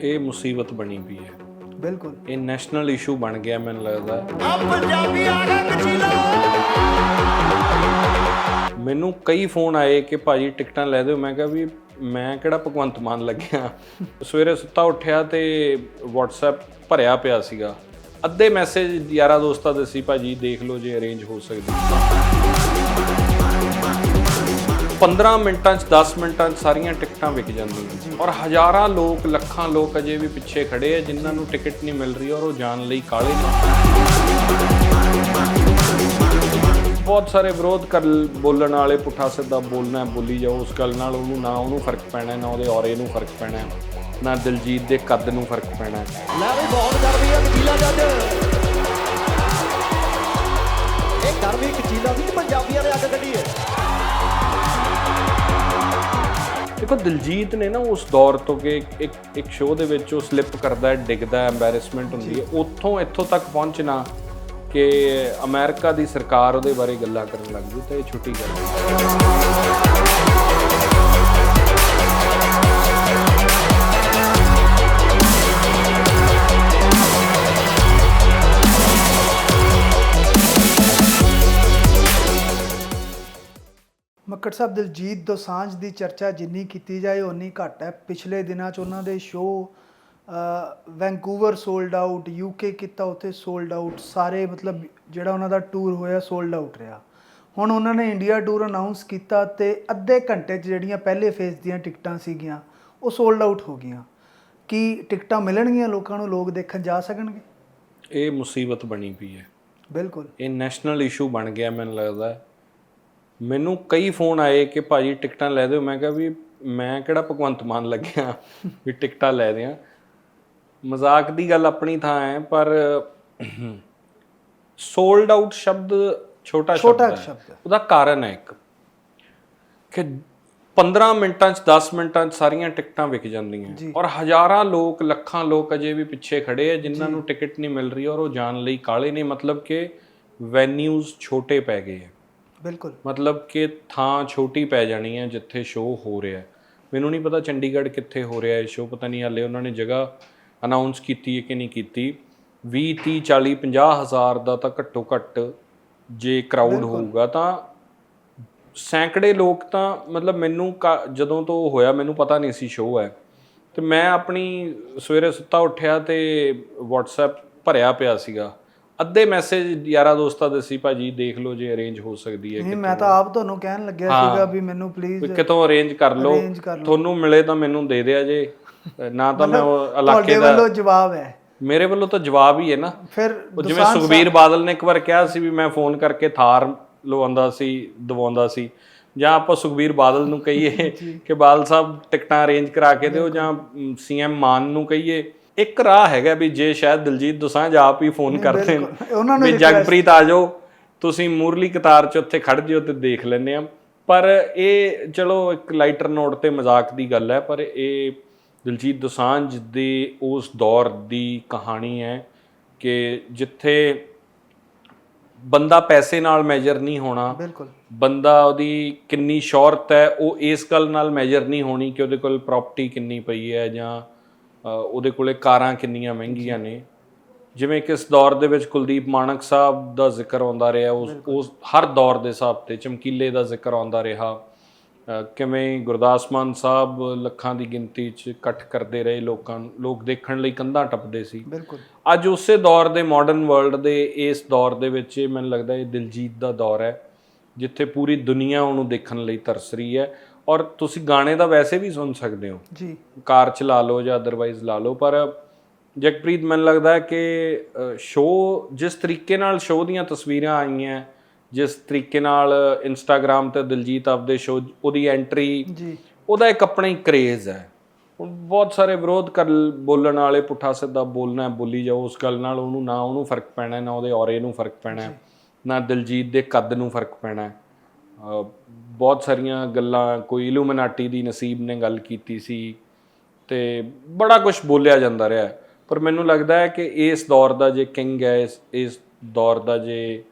ਇਹ ਮੁਸੀਬਤ ਬਣੀ ਪਈ ਹੈ। ਬਿਲਕੁਲ। ਇਹ ਨੈਸ਼ਨਲ ਇਸ਼ੂ ਬਣ ਗਿਆ ਮੈਨੂੰ ਲੱਗਦਾ। ਆ ਪੰਜਾਬੀ ਆ ਗਿਆ ਕਚੀਲਾ ਮੈਨੂੰ ਕਈ ਫੋਨ ਆਏ ਕਿ ਭਾਜੀ ਟਿਕਟਾਂ ਲੈ ਦਿਓ। ਮੈਂ ਕਿਹਾ ਵੀ ਮੈਂ ਕਿਹੜਾ ਭਗਵੰਤ ਮਾਨ ਲੱਗਿਆ। ਸਵੇਰੇ ਸੁੱਤਾ ਉੱਠਿਆ ਤੇ WhatsApp ਭਰਿਆ ਪਿਆ ਸੀਗਾ। ਅੱਧੇ ਮੈਸੇਜ ਯਾਰਾ ਦੋਸਤਾਂ ਦੇ ਸੀ ਭਾਜੀ ਦੇਖ ਲਓ ਜੇ ਅਰੇਂਜ ਹੋ ਸਕਦੀ 15 ਮਿੰਟਾਂ 'ਚ 10 ਮਿੰਟਾਂ 'ਚ ਸਾਰੀਆਂ ਟਿਕਟਾਂ ਵਿਕ ਜਾਂਦੀਆਂ ਔਰ ਹਜ਼ਾਰਾਂ ਲੋਕ ਲੱਖਾਂ ਲੋਕ ਅਜੇ ਵੀ ਪਿੱਛੇ ਖੜੇ ਆ ਜਿਨ੍ਹਾਂ ਨੂੰ ਟਿਕਟ ਨਹੀਂ ਮਿਲ ਰਹੀ ਔਰ ਉਹ ਜਾਣ ਲਈ ਕਾਲੇ ਨੇ। ਬਹੁਤ ਸਾਰੇ ਵਿਰੋਧ ਕਰ ਬੋਲਣ ਵਾਲੇ ਪੁੱਠਾ ਸਿੱਧਾ ਬੋਲਣਾ ਬੋਲੀ ਜਾਓ ਉਸ ਗੱਲ ਨਾਲ ਉਹਨੂੰ ਨਾ ਉਹਨੂੰ ਫ਼ਰਕ ਪੈਣਾ ਨਾ ਉਹਦੇ ਔਰੇ ਨੂੰ ਫ਼ਰਕ ਪੈਣਾ ਨਾ ਦਿਲਜੀਤ ਦੇ ਕੱਦ ਨੂੰ ਫ਼ਰਕ ਪੈਣਾ। ਲੈ ਵੀ ਬਹੁਤ ਗਰਮੀ ਆ ਕਚੀਲਾ ਜੱਜ ਇਹ ਗਰਮੀ ਕਚੀਲਾ ਵਿੱਚ ਪੰਜਾਬੀਆਂ ਨੇ ਅੱਗ ਕੱਢੀ ਹੈ ਦੇਖੋ ਦਿਲਜੀਤ ਨੇ ਨਾ ਉਸ ਦੌਰ ਤੋਂ ਕਿ ਇੱਕ- ਇੱਕ ਸ਼ੋਅ ਦੇ ਵਿੱਚ ਉਹ ਸਲਿੱਪ ਕਰਦਾ ਹੈ ਡਿੱਗਦਾ ਹੈ ਐਮਬੈਰੈਸਮੈਂਟ ਹੁੰਦੀ ਹੈ। ਉੱਥੋਂ ਇੱਥੋਂ ਤੱਕ ਪਹੁੰਚਣਾ ਕਿ ਅਮਰੀਕਾ ਦੀ ਸਰਕਾਰ ਉਹਦੇ ਬਾਰੇ ਗੱਲਾਂ ਕਰਨ ਲੱਗ ਜੂ ਤਾਂ ਇਹ ਛੋਟੀ ਗੱਲ ਨਹੀਂ ਮੱਕੜ ਸਾਹਿਬ ਦਿਲਜੀਤ ਦੋਸਾਂਝ ਦੀ ਚਰਚਾ ਜਿੰਨੀ ਕੀਤੀ ਜਾਏ ਓਨੀ ਘੱਟ ਹੈ। ਪਿਛਲੇ ਦਿਨਾਂ 'ਚ ਉਹਨਾਂ ਦੇ show Vancouver sold out UK ਕੀਤਾ ਉੱਥੇ ਸੋਲਡ ਆਊਟ ਸਾਰੇ ਮਤਲਬ ਜਿਹੜਾ ਉਹਨਾਂ ਦਾ ਟੂਰ ਹੋਇਆ ਸੋਲਡ ਆਊਟ ਰਿਹਾ। ਹੁਣ ਉਹਨਾਂ ਨੇ ਇੰਡੀਆ ਟੂਰ ਅਨਾਉਂਸ ਕੀਤਾ ਤੇ ਅੱਧੇ ਘੰਟੇ 'ਚ ਜਿਹੜੀਆਂ ਪਹਿਲੇ ਫੇਜ਼ ਦੀਆਂ ਟਿਕਟਾਂ ਸੀਗੀਆਂ ਉਹ ਸੋਲਡ ਆਊਟ ਹੋ ਗਈਆਂ। ਕੀ ਟਿਕਟਾਂ ਮਿਲਣਗੀਆਂ ਲੋਕਾਂ ਨੂੰ? ਲੋਕ ਦੇਖਣ ਜਾ ਸਕਣਗੇ? ਇਹ ਮੁਸੀਬਤ ਬਣੀ ਪਈ ਹੈ। ਬਿਲਕੁਲ। ਇਹ ਨੈਸ਼ਨਲ ਇਸ਼ੂ ਬਣ ਗਿਆ ਮੈਨੂੰ ਲੱਗਦਾ। ਮੈਨੂੰ ਕਈ ਫੋਨ ਆਏ ਕਿ ਭਾਜੀ ਟਿਕਟਾਂ ਲੈ ਦਿਓ। ਮੈਂ ਕਿਹਾ ਵੀ ਮੈਂ ਕਿਹੜਾ ਭਗਵੰਤ ਮਾਨ ਲੱਗਿਆ? ਵੀ ਟਿਕਟਾਂ ਲੈ ਦਿਆਂ। ਮਜ਼ਾਕ ਦੀ ਗੱਲ ਆਪਣੀ ਥਾਂ ਹੈ ਪਰ ਸੋਲਡ ਆਊਟ ਸ਼ਬਦ ਛੋਟਾ ਛੋਟਾ ਸ਼ਬਦ। ਉਹਦਾ ਕਾਰਨ ਹੈ ਇੱਕ ਕਿ 15 ਮਿੰਟਾਂ 'ਚ 10 ਮਿੰਟਾਂ 'ਚ ਸਾਰੀਆਂ ਟਿਕਟਾਂ ਵਿਕ ਜਾਂਦੀਆਂ। ਔਰ ਹਜ਼ਾਰਾਂ ਲੋਕ ਲੱਖਾਂ ਲੋਕ ਅਜੇ ਵੀ ਪਿੱਛੇ ਖੜੇ ਆ ਜਿਨ੍ਹਾਂ ਨੂੰ ਟਿਕਟ ਨਹੀਂ ਮਿਲ ਰਹੀ ਔਰ ਉਹ ਜਾਣ ਲਈ ਕਾਲੇ ਨੇ। ਮਤਲਬ ਕਿ ਵੈਨਿਊਜ਼ ਛੋਟੇ ਪੈ ਗਏ ਆ। ਬਿਲਕੁਲ। ਮਤਲਬ ਕਿ ਥਾਂ ਛੋਟੀ ਪੈ ਜਾਣੀ ਹੈ ਜਿੱਥੇ ਸ਼ੋਅ ਹੋ ਰਿਹਾ ਹੈ। ਮੈਨੂੰ ਨਹੀਂ ਪਤਾ ਚੰਡੀਗੜ੍ਹ ਕਿੱਥੇ ਹੋ ਰਿਹਾ ਹੈ ਸ਼ੋਅ ਪਤਾ ਨਹੀਂ ਹਾਲੇ ਉਹਨਾਂ ਨੇ ਜਗ੍ਹਾ ਅਨਾਉਂਸ ਕੀਤੀ ਹੈ ਕਿ ਨਹੀਂ ਕੀਤੀ। 20 30 40 50 ਹਜ਼ਾਰ ਦਾ ਤਾਂ ਘੱਟੋ ਘੱਟ ਜੇ ਕਰਾਊਡ ਹੋਊਗਾ ਤਾਂ ਸੈਂਕੜੇ ਲੋਕ ਤਾਂ ਮਤਲਬ ਮੈਨੂੰ ਜਦੋਂ ਤੋਂ ਹੋਇਆ ਮੈਨੂੰ ਪਤਾ ਨਹੀਂ ਸੀ ਸ਼ੋਅ ਹੈ। ਤੇ ਮੈਂ ਆਪਣੀ ਸਵੇਰੇ ਸੁੱਤਾ ਉੱਠਿਆ ਤੇ WhatsApp ਭਰਿਆ ਪਿਆ ਸੀਗਾ। ਅੱਧੇ ਮੈਸੇਜ ਯਾਰਾ ਦੋਸਤਾਂ ਦੇ ਸੀ ਭਾਜੀ ਦੇਖ ਲਓ ਜੇ ਅਰੇਂਜ ਹੋ ਸਕਦੀ ਹੈ ਨਹੀਂ ਮੈਂ ਤਾਂ ਆਪ ਤੁਹਾਨੂੰ ਕਹਿਣ ਲੱਗਿਆ ਸੀਗਾ ਵੀ ਮੈਨੂੰ ਪਲੀਜ਼ ਕਿਤੋਂ ਅਰੇਂਜ ਕਰ ਲਓ। ਤੁਹਾਨੂੰ ਮਿਲੇ ਤਾਂ ਮੈਨੂੰ ਦੇ ਦਿਆ ਜੇ। ਨਾ ਤਾਂ ਮੈਂ ਉਹ ਇਲਾਕੇ ਤੁਹਾਡੇ ਦਾ ਵੱਲੋਂ ਜਵਾਬ ਹੈ। ਮੇਰੇ ਵੱਲੋਂ ਤਾਂ ਜਵਾਬ ਹੀ ਹੈ ਨਾ। ਫਿਰ ਜਿਵੇਂ ਸੁਖਬੀਰ ਬਾਦਲ ਨੇ ਇੱਕ ਵਾਰ ਕਿਹਾ ਸੀ ਵੀ ਮੈਂ ਫੋਨ ਕਰਕੇ ਥਾਰ ਲਵਾਉਂਦਾ ਸੀ ਦਵਾਉਂਦਾ ਸੀ। ਜਾਂ ਆਪਾਂ ਸੁਖਬੀਰ ਬਾਦਲ ਨੂੰ ਕਹੀਏ ਕਿ ਬਾਦਲ ਸਾਹਿਬ ਟਿਕਟਾਂ ਅਰੇਂਜ ਕਰਾ ਕੇ ਦਿਓ ਜਾਂ ਸੀਐਮ ਮਾਨ ਨੂੰ ਕਹੀਏ। ਇੱਕ ਰਾਹ ਹੈਗਾ ਵੀ ਜੇ ਸ਼ਾਇਦ ਦਿਲਜੀਤ ਦੋਸਾਂਝ ਆਪ ਹੀ ਫੋਨ ਕਰਦੇ ਨੇ ਉਹਨਾਂ ਨੂੰ ਵੀ ਜਗਪ੍ਰੀਤ ਆ ਜਾਓ ਤੁਸੀਂ ਮੂਰਲੀ ਕਤਾਰ 'ਚ ਉੱਥੇ ਖੜ ਜਿਓ ਤੇ ਦੇਖ ਲੈਂਦੇ ਆ ਪਰ ਇਹ ਚਲੋ ਇੱਕ ਲਾਈਟਰ ਨੋਟ ਤੇ ਮਜ਼ਾਕ ਦੀ ਗੱਲ ਹੈ ਪਰ ਇਹ ਦਿਲਜੀਤ ਦੋਸਾਂਝ ਦੇ ਉਸ ਦੌਰ ਦੀ ਕਹਾਣੀ ਹੈ ਕਿ ਜਿੱਥੇ ਬੰਦਾ ਪੈਸੇ ਨਾਲ ਮੈਜਰ ਨਹੀਂ ਹੋਣਾ ਬਿਲਕੁਲ। ਬੰਦਾ ਉਹਦੀ ਕਿੰਨੀ ਸ਼ੌਹਰਤ ਹੈ ਉਹ ਇਸ ਗੱਲ ਨਾਲ ਮੈਜਰ ਨਹੀਂ ਹੋਣੀ ਕਿ ਉਹਦੇ ਕੋਲ ਪ੍ਰਾਪਰਟੀ ਕਿੰਨੀ ਪਈ ਹੈ ਜਾਂ ਉਹਦੇ ਕੋਲੇ ਕਾਰਾਂ ਕਿੰਨੀਆਂ ਮਹਿੰਗੀਆਂ ਨੇ। ਜਿਵੇਂ ਕਿ ਇਸ ਦੌਰ ਦੇ ਵਿੱਚ ਕੁਲਦੀਪ ਮਾਨਕ ਸਾਹਿਬ ਦਾ ਜ਼ਿਕਰ ਆਉਂਦਾ ਰਿਹਾ ਉਸ ਉਸ ਹਰ ਦੌਰ ਦੇ ਹਿਸਾਬ ਤੇ ਚਮਕੀਲੇ ਦਾ ਜ਼ਿਕਰ ਆਉਂਦਾ ਰਿਹਾ। ਕਿਵੇਂ ਗੁਰਦਾਸ ਮਾਨ ਸਾਹਿਬ ਲੱਖਾਂ ਦੀ ਗਿਣਤੀ 'ਚ ਇਕੱਠ ਕਰਦੇ ਰਹੇ ਲੋਕਾਂ ਨੂੰ ਲੋਕ ਦੇਖਣ ਲਈ ਕੰਧਾਂ ਟੱਪਦੇ ਸੀ। ਬਿਲਕੁਲ। ਅੱਜ ਉਸੇ ਦੌਰ ਦੇ ਮਾਡਰਨ ਵਰਲਡ ਦੇ ਇਸ ਦੌਰ ਦੇ ਵਿੱਚ ਇਹ ਮੈਨੂੰ ਲੱਗਦਾ ਇਹ ਦਿਲਜੀਤ ਦਾ ਦੌਰ ਹੈ ਜਿੱਥੇ ਪੂਰੀ ਦੁਨੀਆ ਉਹਨੂੰ ਦੇਖਣ ਲਈ ਤਰਸ ਰਹੀ ਹੈ। ਔਰ ਤੁਸੀਂ ਗਾਣੇ ਦਾ ਵੈਸੇ ਵੀ ਸੁਣ ਸਕਦੇ ਹੋ। ਜੀ। ਕਾਰ ਚਲਾ ਲਓ ਜਾਂ ਅਦਰਵਾਈਜ਼ ਲਾ ਲਓ ਪਰ ਜਗਪ੍ਰੀਤ ਮੈਨੂੰ ਲੱਗਦਾ ਹੈ ਕਿ ਸ਼ੋਅ ਜਿਸ ਤਰੀਕੇ ਨਾਲ ਸ਼ੋਅ ਦੀਆਂ ਤਸਵੀਰਾਂ ਆਈਆਂ ਜਿਸ ਤਰੀਕੇ ਨਾਲ ਇੰਸਟਾਗ੍ਰam ਤੇ ਦਿਲਜੀਤ ਆਪਦੇ ਸ਼ੋਅ ਉਹਦੀ ਐਂਟਰੀ ਜੀ। ਉਹਦਾ ਇੱਕ ਆਪਣਾ ਹੀ ਕਰੇਜ਼ ਹੈ। ਹੁਣ ਬਹੁਤ ਸਾਰੇ ਵਿਰੋਧ ਕਰ ਬੋਲਣ ਵਾਲੇ ਪੁੱਠਾ ਸਿੱਧਾ ਬੋਲਣਾ ਬੋਲੀ ਜਾਓ ਉਸ ਗੱਲ ਨਾਲ ਉਹਨੂੰ ਨਾ ਉਹਨੂੰ ਫ਼ਰਕ ਪੈਣਾ ਨਾ ਉਹਦੇ ਔਰੇ ਨੂੰ ਫ਼ਰਕ ਪੈਣਾ ਨਾ ਦਿਲਜੀਤ ਦੇ ਕੱਦ ਨੂੰ ਫ਼ਰਕ ਪੈਣਾ ਬਹੁਤ ਸਾਰੀਆਂ ਗੱਲਾਂ ਕੋਈ ਇਲੂਮਿਨਾਟੀ ਦੀ ਨਸੀਬ ਨੇ ਗੱਲ ਕੀਤੀ ਸੀ ਤੇ ਬੜਾ ਕੁਝ ਬੋਲਿਆ ਜਾਂਦਾ ਰਿਹਾ। ਪਰ ਮੈਨੂੰ ਲੱਗਦਾ ਹੈ ਕਿ ਇਸ ਦੌਰ ਦਾ ਜੇ ਕਿੰਗ ਹੈ ਇਸ ਇਸ ਦੌਰ ਦਾ ਜੇ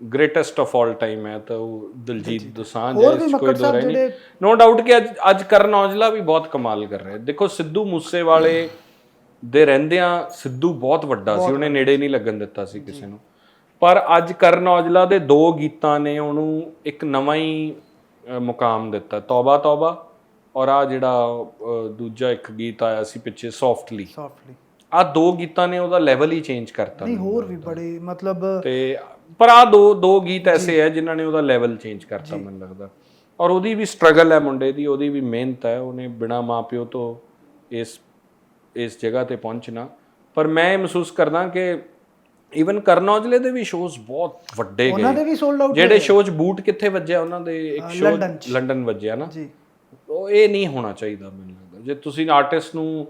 ਗ੍ਰੇਟੈਸਟ ਆਫ ਆਲ ਟਾਈਮ ਹੈ ਤਾਂ ਉਹ ਦਿਲਜੀਤ ਦੋਸਾਂਝ ਹੈ ਇਸ ਕੋਈ ਦੋ ਨਹੀਂ। ਜਿਹੜੇ- ਨੋ ਡਾਊਟ ਕਿ ਅੱਜ ਅੱਜ ਕਰਨ ਔਜਲਾ ਵੀ ਬਹੁਤ ਕਮਾਲ ਕਰ ਰਿਹਾ ਦੇਖੋ ਸਿੱਧੂ ਮੂਸੇਵਾਲੇ ਦੇ ਰਹਿੰਦਿਆਂ ਸਿੱਧੂ ਬਹੁਤ ਵੱਡਾ ਸੀ ਉਹਨੇ ਨੇੜੇ ਨਹੀਂ ਲੱਗਣ ਦਿੱਤਾ ਸੀ ਕਿਸੇ ਨੂੰ। ਪਰ ਅੱਜ ਕਰਨ ਔਜਲਾ ਦੇ ਦੋ ਗੀਤਾਂ ਨੇ ਉਹਨੂੰ ਇੱਕ ਨਵਾਂ ਹੀ ਮੁਕਾਮ ਦਿੱਤਾ। ਤੌਬਾ ਤੌਬਾ। ਔਰ ਆ ਜਿਹੜਾ ਦੂਜਾ ਇੱਕ ਗੀਤ ਆਇਆ ਸੀ ਪਿੱਛੇ ਸੌਫਟਲੀ ਸੌਫਟਲੀ ਆ ਦੋ ਗੀਤਾਂ ਨੇ ਉਹਦਾ ਲੈਵਲ ਹੀ ਚੇਂਜ ਕਰਤਾ ਨਹੀਂ ਹੋਰ ਵੀ ਬੜੇ ਮਤਲਬ ਤੇ ਪਰ ਆ ਦੋ ਦੋ ਗੀਤ ਐਸੇ ਹੈ ਜਿਨ੍ਹਾਂ ਨੇ ਉਹਦਾ ਲੈਵਲ ਚੇਂਜ ਕਰਤਾ ਮੈਨੂੰ ਲੱਗਦਾ। ਔਰ ਉਹਦੀ ਵੀ ਸਟਰਗਲ ਹੈ ਮੁੰਡੇ ਦੀ ਉਹਦੀ ਵੀ ਮਿਹਨਤ ਹੈ। ਉਹਨੇ ਬਿਨਾ ਮਾਪਿਓ ਤੋਂ ਇਸ ਇਸ ਜਗ੍ਹਾ ਤੇ ਪਹੁੰਚਣਾ। ਪਰ ਮੈਂ ਇਹ ਮਹਿਸੂਸ ਕਰਦਾ ਕਿ ਈਵਨ ਕਰਨ ਔਜਲੇ ਦੇ ਵੀ ਸ਼ੋਜ਼ ਬਹੁਤ ਵੱਡੇ ਉਹਨਾਂ ਗਏ। ਦੇ ਵੀ ਸੋਲਡ ਆਊਟ ਜਿਹੜੇ ਸ਼ੋਜ਼ ਬੂਟ ਕਿੱਥੇ ਵੱਜਿਆ ਉਹਨਾਂ ਦੇ ਇੱਕ ਸ਼ੋਅ ਲੰਡਨ ਵੱਜਿਆ ਨਾ। ਜੀ। ਉਹ ਇਹ ਨਹੀਂ ਹੋਣਾ ਚਾਹੀਦਾ ਮੈਨੂੰ ਲੱਗਦਾ। ਜੇ ਤੁਸੀਂ ਆਰਟਿਸਟ ਨੂੰ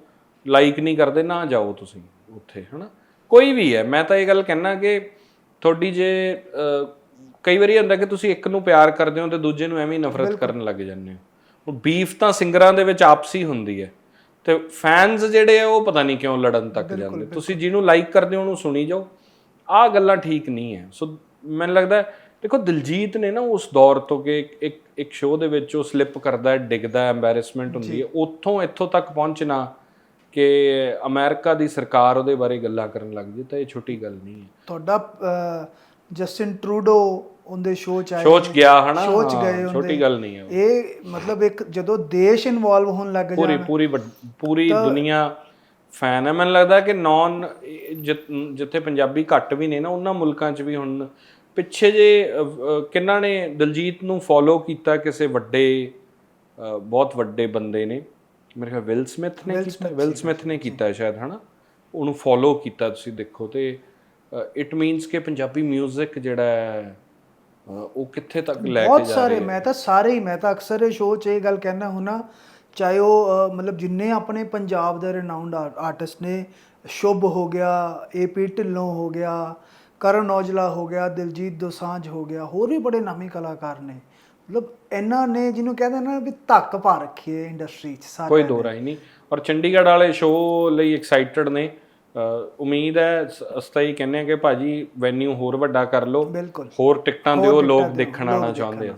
ਲਾਈਕ ਨਹੀਂ ਕਰਦੇ ਨਾ ਜਾਓ ਤੁਸੀਂ ਉੱਥੇ ਹਨਾ? ਕੋਈ ਵੀ ਹੈ। ਮੈਂ ਤਾਂ ਇਹ ਗੱਲ ਕਹਿਣਾ ਕਿ ਤੁਹਾਡੀ ਜੇ ਕਈ ਵਾਰੀ ਹੁੰਦਾ ਕਿ ਤੁਸੀਂ ਇੱਕ ਨੂੰ ਪਿਆਰ ਕਰਦੇ ਹੋ ਤੇ ਦੂਜੇ ਨੂੰ ਐਵੇਂ ਹੀ ਨਫ਼ਰਤ ਕਰਨ ਲੱਗ ਜਾਂਦੇ ਹੋ। ਉਹ ਬੀਫ ਤਾਂ ਸਿੰਗਰਾਂ ਦੇ ਵਿੱਚ ਆਪਸੀ ਹੁੰਦੀ ਹੈ। ਤੇ ਫੈਨਸ ਜਿਹੜੇ ਆ ਉਹ ਪਤਾ ਨਹੀਂ ਕਿਉਂ ਲੜਨ ਤੱਕ ਜਾਂਦੇ। ਤੁਸੀਂ ਜਿਹਨੂੰ ਲਾਈਕ ਕਰਦੇ ਹੋ ਉਹਨੂੰ ਸੁਣੀ ਜਾਓ। ਆਹ ਗੱਲਾਂ ਠੀਕ ਨਹੀਂ ਹੈ ਸੋ ਮੈਨੂੰ ਲੱਗਦਾ ਦੇਖੋ ਦਿਲਜੀਤ ਨੇ ਨਾ ਉਸ ਦੌਰ ਤੋਂ ਕਿ ਇੱਕ- ਇੱਕ ਸ਼ੋਅ ਦੇ ਵਿੱਚ ਉਹ ਸਲਿੱਪ ਕਰਦਾ ਹੈ ਡਿੱਗਦਾ ਐਮਬੈਰੈਸਮੈਂਟ ਹੁੰਦੀ ਹੈ। ਉੱਥੋਂ ਇੱਥੋਂ ਤੱਕ ਪਹੁੰਚਣਾ ਕਿ ਅਮਰੀਕਾ ਦੀ ਸਰਕਾਰ ਉਹਦੇ ਬਾਰੇ ਗੱਲਾਂ ਕਰਨ ਲੱਗ ਜੇ ਤਾਂ ਇਹ ਛੋਟੀ ਗੱਲ ਨਹੀਂ ਹੈ ਤੁਹਾਡਾ ਜਸਟਿਨ ਟਰੂਡੋ ਉਹਦੇ ਸ਼ੋਅ ਚ ਆਏ ਸ਼ੋਅ 'ਚ ਗਿਆ ਹਨਾ? ਸ਼ੋਅ ਚ ਗਏ ਛੋਟੀ। ਗੱਲ ਨਹੀਂ ਹੈ। ਇਹ ਮਤਲਬ ਇੱਕ ਜਦੋਂ ਦੇਸ਼ ਇਨਵੋਲਵ ਹੋਣ ਲੱਗ ਪੂਰੀ ਜਾਣ ਪੂਰੀ ਵੱਡ- ਪੂਰੀ ਦੁਨੀਆ ਫੈਨ ਹੈ। ਮੈਨੂੰ ਲੱਗਦਾ ਕਿ ਨੌਨ ਜਿੱਥੇ ਪੰਜਾਬੀ ਘੱਟ ਵੀ ਨੇ ਨਾ ਉਹਨਾਂ ਮੁਲਕਾਂ 'ਚ ਵੀ ਹੁਣ ਪਿੱਛੇ ਜੇ ਕਿੰਨਾ ਨੇ ਦਿਲਜੀਤ ਨੂੰ ਫੋਲੋ ਕੀਤਾ ਕਿਸੇ ਵੱਡੇ ਬਹੁਤ ਵੱਡੇ ਬੰਦੇ ਨੇ। ਮੇਰੇ ਖਿਆਲ ਵਿਲ ਸਮਿਥ ਨੇ ਕੀਤਾ ਵਿਲ ਸਮਿਥ ਨੇ ਕੀਤਾ ਸ਼ਾਇਦ ਹਨਾ? ਉਹਨੂੰ ਫੋਲੋ ਕੀਤਾ ਤੁਸੀਂ ਦੇਖੋ ਤੇ ਇਟ ਮੀਨਸ ਕਿ ਪੰਜਾਬੀ 뮤직 ਜਿਹੜਾ ਹੈ ਉਹ ਕਿੱਥੇ ਤੱਕ ਲੈ ਕੇ ਬਹੁਤ ਜਾ ਸਾਰੇ ਮੈਂ ਤਾਂ ਸਾਰੇ ਹੀ ਮੈਂ ਤਾਂ ਅਕਸਰ ਇਹ ਸ਼ੋਅ 'ਚ ਇਹ ਗੱਲ ਕਹਿਣਾ ਹੁਣਾ ਚਾਹੇ ਉਹ ਮਤਲਬ ਜਿੰਨੇ ਆਪਣੇ ਪੰਜਾਬ ਦੇ ਰਿਨਾਊਂਡ ਆਰਟਿਸਟ ਨੇ ਸ਼ੁਭ ਹੋ ਗਿਆ ਏਪੀ ਢਿੱਲੋਂ ਹੋ ਗਿਆ ਕਰਨ ਔਜਲਾ ਹੋ ਗਿਆ ਦਿਲਜੀਤ ਦੋਸਾਂਝ ਹੋ ਗਿਆ ਹੋਰ ਵੀ ਬੜੇ ਨਾਮੀ ਕਲਾਕਾਰ ਨੇ। ਮਤਲਬ ਇਹਨਾਂ ਨੇ ਜਿਹਨੂੰ ਕਹਿੰਦੇ ਨਾ ਵੀ ਧੱਕ ਪਾ ਰੱਖੀ ਹੈ ਇੰਡਸਟਰੀ 'ਚ ਸਾਰੇ ਕੋਈ ਦੋ ਰਾਈ ਨਹੀਂ। ਔਰ ਚੰਡੀਗੜ੍ਹ ਵਾਲੇ ਸ਼ੋਅ ਲਈ ਐਕਸਾਈਟਡ ਨੇ। ਉਮੀਦ ਹੈ ਸ- ਅਸੀਂ ਤਾਂ ਇਹ ਕਹਿੰਦੇ ਆ ਕਿ ਭਾਜੀ ਵੈਨਿਊ ਹੋਰ ਵੱਡਾ ਕਰ ਲਓ। ਹੋਰ ਟਿਕਟਾਂ ਦਿਓ ਲੋਕ ਦੇਖਣ ਦੇਖਣ ਚਾਹੁੰਦੇ ਆ।